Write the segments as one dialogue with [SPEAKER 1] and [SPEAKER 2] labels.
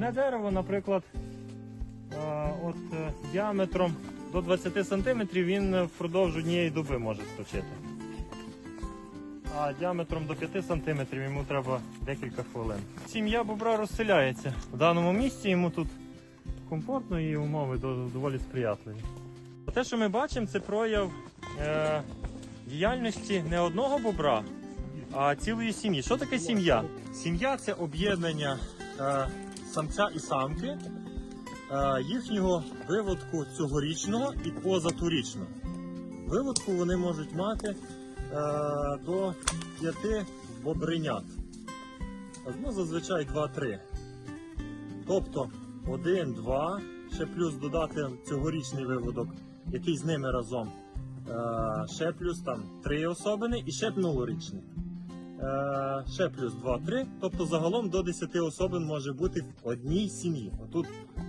[SPEAKER 1] Не дерево, наприклад, от е, діаметром до 20 см він впродовж однієї доби може сточити. А діаметром до 5 см йому треба декілька хвилин. Сім'я бобра розселяється. В даному місці йому тут комфортно і умови доволі сприятливі. Те, що ми бачимо, це прояв е, діяльності не одного бобра, а цілої сім'ї. Що таке сім'я? Сім'я це об'єднання е, самця і самки, е, їхнього виводку цьогорічного і позаторічного. Виводку вони можуть мати е, до п'яти бобринят. Ну, зазвичай 2-3. Тобто 1, 2, ще плюс додати цьогорічний виводок, який з ними разом. Е, ще плюс там 3 особини і ще минулорічний. Е, ще плюс 2-3, тобто загалом до 10 особин може бути в одній сім'ї. Отут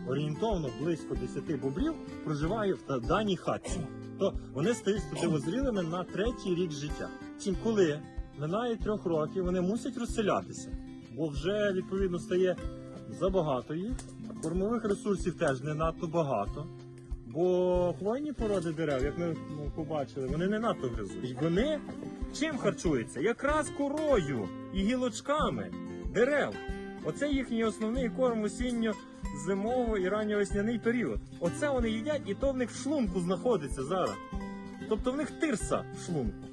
[SPEAKER 1] орієнтовно близько 10 бобрів проживає в даній хатці. То вони стають стативозрілими на третій рік життя. Втім, коли минає трьох років, вони мусять розселятися, бо вже відповідно стає забагато їх, а кормових ресурсів теж не надто багато. Бо хвойні породи дерев, як ми ну, побачили, вони не надто гризуть. Вони чим харчується? Якраз корою і гілочками дерев. Оце їхній основний корм осінньо зимово і ранньовесняний період. Оце вони їдять, і то в них в шлунку знаходиться зараз. Тобто в них тирса в шлунку.